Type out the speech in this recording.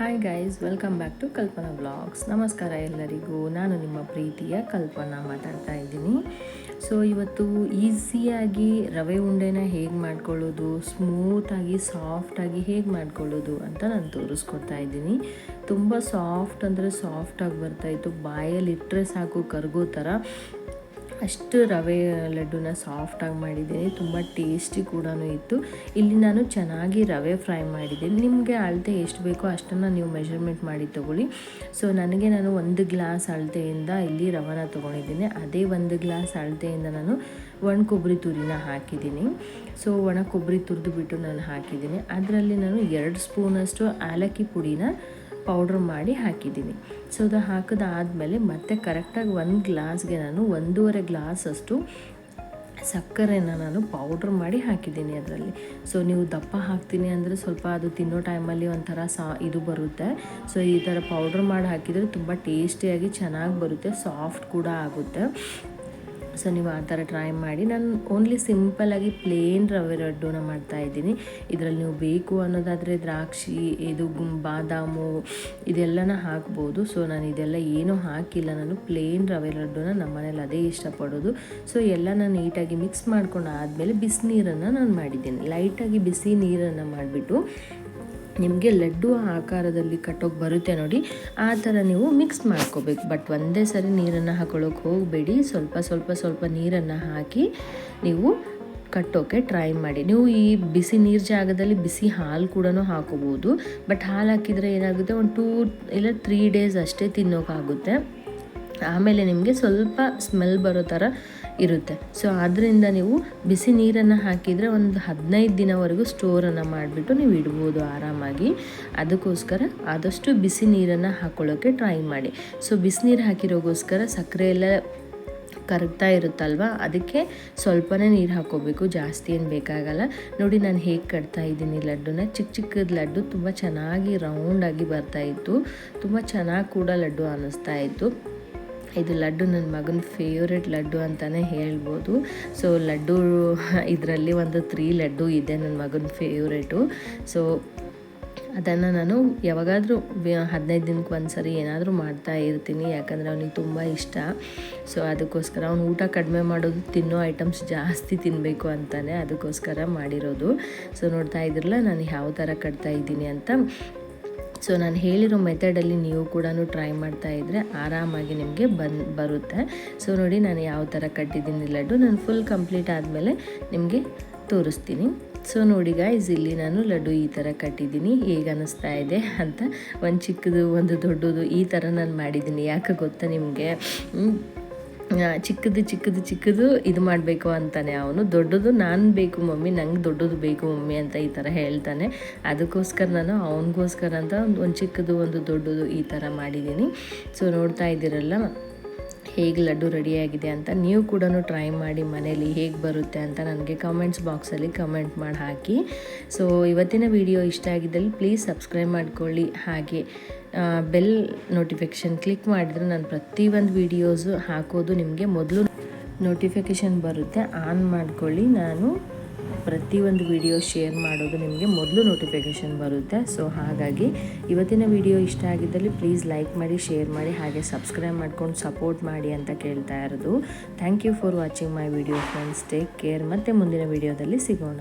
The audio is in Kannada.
Hi guys welcome back to Kalpana blogs ನಮಸ್ಕಾರ ಎಲ್ಲರಿಗೂ. ನಾನು ನಿಮ್ಮ ಪ್ರೀತಿಯ ಕಲ್ಪನಾ ಮಾತಾಡ್ತಾ ಇದ್ದೀನಿ. ಸೊ ಇವತ್ತು ಈಸಿಯಾಗಿ ರವೆ ಉಂಡೆನ ಹೇಗೆ ಮಾಡ್ಕೊಳ್ಳೋದು ಸ್ಮೂತಾಗಿ ಸಾಫ್ಟಾಗಿ ಹೇಗೆ ಮಾಡ್ಕೊಳ್ಳೋದು ಅಂತ ನಾನು ತೋರಿಸ್ಕೊಡ್ತಾ ಇದ್ದೀನಿ. ತುಂಬ ಸಾಫ್ಟ್ ಅಂದರೆ ಸಾಫ್ಟಾಗಿ ಬರ್ತಾಯಿತ್ತು ಬಾಯಲ್ಲಿ ಇಟ್ಟರೆ ಸಾಕು, ಕರ್ಗೋ ಥರ. ಅಷ್ಟು ರವೆ ಲಡ್ಡುನ ಸಾಫ್ಟಾಗಿ ಮಾಡಿದ್ದೀನಿ. ತುಂಬ ಟೇಸ್ಟಿ ಕೂಡ ಇತ್ತು. ಇಲ್ಲಿ ನಾನು ಚೆನ್ನಾಗಿ ರವೆ ಫ್ರೈ ಮಾಡಿದ್ದೀನಿ. ನಿಮಗೆ ಅಳತೆ ಎಷ್ಟು ಬೇಕೋ ಅಷ್ಟನ್ನು ನೀವು ಮೆಷರ್ಮೆಂಟ್ ಮಾಡಿ ತೊಗೊಳ್ಳಿ. ಸೊ, ನನಗೆ ನಾನು ಒಂದು ಗ್ಲಾಸ್ ಅಳತೆಯಿಂದ ಇಲ್ಲಿ ರವನ ತೊಗೊಂಡಿದ್ದೀನಿ. ಅದೇ ಒಂದು ಗ್ಲಾಸ್ ಅಳತೆಯಿಂದ ನಾನು ಒಣ ಕೊಬ್ಬರಿ ತುರಿನ ಹಾಕಿದ್ದೀನಿ. ಸೊ, ಒಣ ಕೊಬ್ಬರಿ ತುರಿದು ಬಿಟ್ಟು ನಾನು ಹಾಕಿದ್ದೀನಿ. ಅದರಲ್ಲಿ ನಾನು ಎರಡು ಸ್ಪೂನಷ್ಟು ಏಲಕ್ಕಿ ಪುಡಿನ ಪೌಡ್ರ್ ಮಾಡಿ ಹಾಕಿದ್ದೀನಿ. ಸೊ ಅದು ಹಾಕಿದಾದಮೇಲೆ ಮತ್ತೆ ಕರೆಕ್ಟಾಗಿ ಒಂದು ಗ್ಲಾಸ್ಗೆ ನಾನು ಒಂದೂವರೆ ಗ್ಲಾಸಷ್ಟು ಸಕ್ಕರೆನ ನಾನು ಪೌಡ್ರ್ ಮಾಡಿ ಹಾಕಿದ್ದೀನಿ ಅದರಲ್ಲಿ. ಸೊ ನೀವು ದಪ್ಪ ಹಾಕ್ತೀನಿ ಅಂದರೆ ಸ್ವಲ್ಪ ಅದು ತಿನ್ನೋ ಟೈಮಲ್ಲಿ ಒಂಥರ ಸಾ ಇದು ಬರುತ್ತೆ. ಸೊ ಈ ಥರ ಪೌಡ್ರ್ ಮಾಡಿ ಹಾಕಿದರೆ ತುಂಬ ಟೇಸ್ಟಿಯಾಗಿ ಚೆನ್ನಾಗಿ ಬರುತ್ತೆ ಸಾಫ್ಟ್ ಕೂಡ ಆಗುತ್ತೆ. ಸೊ ನೀವು ಆ ಥರ ಟ್ರೈ ಮಾಡಿ. ನಾನು ಓನ್ಲಿ ಸಿಂಪಲ್ಲಾಗಿ ಪ್ಲೇನ್ ರವೆ ಲಡ್ಡುನ ಮಾಡ್ತಾಯಿದ್ದೀನಿ ಇದರಲ್ಲಿ ನೀವು ಬೇಕು ಅನ್ನೋದಾದರೆ ದ್ರಾಕ್ಷಿ, ಇದು ಬಾದಾಮು ಇದೆಲ್ಲನ ಹಾಕ್ಬೋದು. ಸೊ ನಾನು ಇದೆಲ್ಲ ಏನೂ ಹಾಕಿಲ್ಲ. ನಾನು ಪ್ಲೇನ್ ರವೆ ಲಡ್ಡುನ ನಮ್ಮ ಮನೇಲಿ ಅದೇ ಇಷ್ಟಪಡೋದು. ಸೊ ಎಲ್ಲನ ನೀಟಾಗಿ ಮಿಕ್ಸ್ ಮಾಡ್ಕೊಂಡು ಆದಮೇಲೆ ಬಿಸಿನೀರನ್ನು ನಾನು ಮಾಡಿದ್ದೀನಿ. ಲೈಟಾಗಿ ಬಿಸಿ ನೀರನ್ನು ಮಾಡಿಬಿಟ್ಟು ನಿಮಗೆ ಲಡ್ಡು ಆಕಾರದಲ್ಲಿ ಕಟ್ಟೋಕೆ ಬರುತ್ತೆ ನೋಡಿ, ಆ ಥರ ನೀವು ಮಿಕ್ಸ್ ಮಾಡ್ಕೋಬೇಕು. ಬಟ್ ಒಂದೇ ಸರಿ ನೀರನ್ನು ಹಾಕೊಳ್ಳೋಕೆ ಹೋಗಬೇಡಿ. ಸ್ವಲ್ಪ ಸ್ವಲ್ಪ ಸ್ವಲ್ಪ ನೀರನ್ನು ಹಾಕಿ ನೀವು ಕಟ್ಟೋಕೆ ಟ್ರೈ ಮಾಡಿ. ನೀವು ಈ ಬಿಸಿ ನೀರು ಜಾಗದಲ್ಲಿ ಬಿಸಿ ಹಾಲು ಕೂಡ ಹಾಕೋಬೋದು. ಬಟ್ ಹಾಲು ಹಾಕಿದರೆ ಏನಾಗುತ್ತೆ? ಒಂದು ಟೂ ಇಲ್ಲ ತ್ರೀ ಡೇಸ್ ಅಷ್ಟೇ ತಿನ್ನೋಕ್ಕಾಗುತ್ತೆ ಆಮೇಲೆ ನಿಮಗೆ ಸ್ವಲ್ಪ ಸ್ಮೆಲ್ ಬರೋ ಥರ ಇರುತ್ತೆ. ಸೊ ಆದ್ದರಿಂದ ನೀವು ಬಿಸಿ ನೀರನ್ನು ಹಾಕಿದರೆ ಒಂದು ಹದಿನೈದು ದಿನವರೆಗೂ ಸ್ಟೋರನ್ನು ಮಾಡಿಬಿಟ್ಟು ನೀವು ಇಡ್ಬೋದು ಆರಾಮಾಗಿ. ಅದಕ್ಕೋಸ್ಕರ ಆದಷ್ಟು ಬಿಸಿ ನೀರನ್ನು ಹಾಕ್ಕೊಳ್ಳೋಕ್ಕೆ ಟ್ರೈ ಮಾಡಿ. ಸೊ ಬಿಸಿನೀರು ಹಾಕಿರೋಗೋಸ್ಕರ ಸಕ್ಕರೆ ಎಲ್ಲ ಕರಗ್ತಾ ಇರುತ್ತಲ್ವ? ಅದಕ್ಕೆ ಸ್ವಲ್ಪನೇ ನೀರು ಹಾಕ್ಕೋಬೇಕು. ಜಾಸ್ತಿ ಏನು ಬೇಕಾಗಲ್ಲ. ನೋಡಿ, ನಾನು ಹೇಗೆ ಕಟ್ತಾ ಇದ್ದೀನಿ ಲಡ್ಡುನ. ಚಿಕ್ಕ ಚಿಕ್ಕದ ಲಡ್ಡು ತುಂಬ ಚೆನ್ನಾಗಿ ರೌಂಡಾಗಿ ಬರ್ತಾಯಿತ್ತು ತುಂಬ ಚೆನ್ನಾಗಿ ಕೂಡ ಲಡ್ಡು ಅನ್ನಿಸ್ತಾ ಇತ್ತು. ಇದು ಲಡ್ಡು ನನ್ನ ಮಗನ ಫೇವ್ರೆಟ್ ಲಡ್ಡು ಅಂತಲೇ ಹೇಳ್ಬೋದು. ಸೊ ಲಡ್ಡು ಇದರಲ್ಲಿ ಒಂದು ತ್ರೀ ಲಡ್ಡು ಇದೆ ನನ್ನ ಮಗನ ಫೇವ್ರೇಟು ಸೊ ಅದನ್ನು ನಾನು ಯಾವಾಗಾದರೂ ಹದಿನೈದು ದಿನಕ್ಕೆ ಒಂದು ಸರಿ ಏನಾದರೂ ಮಾಡ್ತಾ ಇರ್ತೀನಿ. ಯಾಕಂದರೆ ಅವನಿಗೆ ತುಂಬ ಇಷ್ಟ. ಸೊ ಅದಕ್ಕೋಸ್ಕರ ಅವ್ನು ಊಟ ಕಡಿಮೆ ಮಾಡೋದು ತಿನ್ನೋ ಐಟಮ್ಸ್ ಜಾಸ್ತಿ ತಿನ್ನಬೇಕು ಅಂತಲೇ ಅದಕ್ಕೋಸ್ಕರ ಮಾಡಿರೋದು. ಸೊ ನೋಡ್ತಾ ಇದ್ರಲ್ಲ, ನಾನು ಯಾವ ಥರ ಕಟ್ತಾ ಇದ್ದೀನಿ ಅಂತ. ಸೊ ನಾನು ಹೇಳಿರೋ ಮೆಥಡಲ್ಲಿ ನೀವು ಕೂಡ ಟ್ರೈ ಮಾಡ್ತಾ ಇದ್ದರೆ ಆರಾಮಾಗಿ ನಿಮಗೆ ಬಂದು ಬರುತ್ತೆ. ಸೊ ನೋಡಿ ನಾನು ಯಾವ ಥರ ಕಟ್ಟಿದ್ದೀನಿ ಲಡ್ಡು. ನಾನು ಫುಲ್ ಕಂಪ್ಲೀಟ್ ಆದಮೇಲೆ ನಿಮಗೆ ತೋರಿಸ್ತೀನಿ. ಸೊ ನೋಡಿ ಗಾಯ್ಸ್ ಇಲ್ಲಿ ನಾನು ಲಡ್ಡು ಈ ಥರ ಕಟ್ಟಿದ್ದೀನಿ. ಹೇಗೆ ಅನ್ನಿಸ್ತಾ ಇದೆ ಅಂತ ಒಂದು ಚಿಕ್ಕದು, ಒಂದು ದೊಡ್ಡದು ಈ ಥರ ನಾನು ಮಾಡಿದ್ದೀನಿ. ಯಾಕೆ ಗೊತ್ತಾ ನಿಮಗೆ? ಚಿಕ್ಕದು ಚಿಕ್ಕದು ಚಿಕ್ಕದು ಇದು ಮಾಡಬೇಕು ಅಂತಾನೆ ಅವನು. ದೊಡ್ಡದು ನಾನು ಬೇಕು ಮಮ್ಮಿ, ನಂಗೆ ದೊಡ್ಡದು ಬೇಕು ಮಮ್ಮಿ ಅಂತ ಈ ಥರ ಹೇಳ್ತಾನೆ. ಅದಕ್ಕೋಸ್ಕರ ನಾನು ಅವನಿಗೋಸ್ಕರ ಅಂತ ಒಂದು ಒಂದು ಚಿಕ್ಕದು, ಒಂದು ದೊಡ್ಡದು ಈ ಥರ ಮಾಡಿದ್ದೀನಿ. ಸೊ ನೋಡ್ತಾ ಇದ್ದೀರಲ್ಲ, ಹೇಗೆ ಲಡ್ಡು ರೆಡಿಯಾಗಿದೆ ಅಂತ ನೀವು ಕೂಡ ಟ್ರೈ ಮಾಡಿ ಮನೇಲಿ ಹೇಗೆ ಬರುತ್ತೆ ಅಂತ ನನಗೆ ಕಮೆಂಟ್ಸ್ ಬಾಕ್ಸಲ್ಲಿ ಕಮೆಂಟ್ ಮಾಡಿ ಹಾಕಿ. ಸೊ ಇವತ್ತಿನ ವಿಡಿಯೋ ಇಷ್ಟ ಆಗಿದ್ದಲ್ಲಿ ಪ್ಲೀಸ್ ಸಬ್ಸ್ಕ್ರೈಬ್ ಮಾಡ್ಕೊಳ್ಳಿ. ಹಾಗೆ ಬೆಲ್ ನೋಟಿಫಿಕೇಷನ್ ಕ್ಲಿಕ್ ಮಾಡಿದರೆ ನಾನು ಪ್ರತಿಯೊಂದು ವೀಡಿಯೋಸು ಹಾಕೋದು ನಿಮಗೆ ಮೊದಲು ನೋಟಿಫಿಕೇಷನ್ ಬರುತ್ತೆ, ಆನ್ ಮಾಡ್ಕೊಳ್ಳಿ. ನಾನು ಪ್ರತಿಯೊಂದು ವಿಡಿಯೋ ಶೇರ್ ಮಾಡೋದು ನಿಮಗೆ ಮೊದಲು ನೋಟಿಫಿಕೇಷನ್ ಬರುತ್ತೆ. ಸೊ, ಹಾಗಾಗಿ ಇವತ್ತಿನ ವಿಡಿಯೋ ಇಷ್ಟ ಆಗಿದ್ದಲ್ಲಿ ಪ್ಲೀಸ್ ಲೈಕ್ ಮಾಡಿ, ಶೇರ್ ಮಾಡಿ, ಹಾಗೆ ಸಬ್ಸ್ಕ್ರೈಬ್ ಮಾಡ್ಕೊಂಡು ಸಪೋರ್ಟ್ ಮಾಡಿ ಅಂತ ಕೇಳ್ತಾ ಇರೋದು. Thank you for watching my video friends. Take care. ಮತ್ತು ಮುಂದಿನ ವಿಡಿಯೋದಲ್ಲಿ ಸಿಗೋಣ.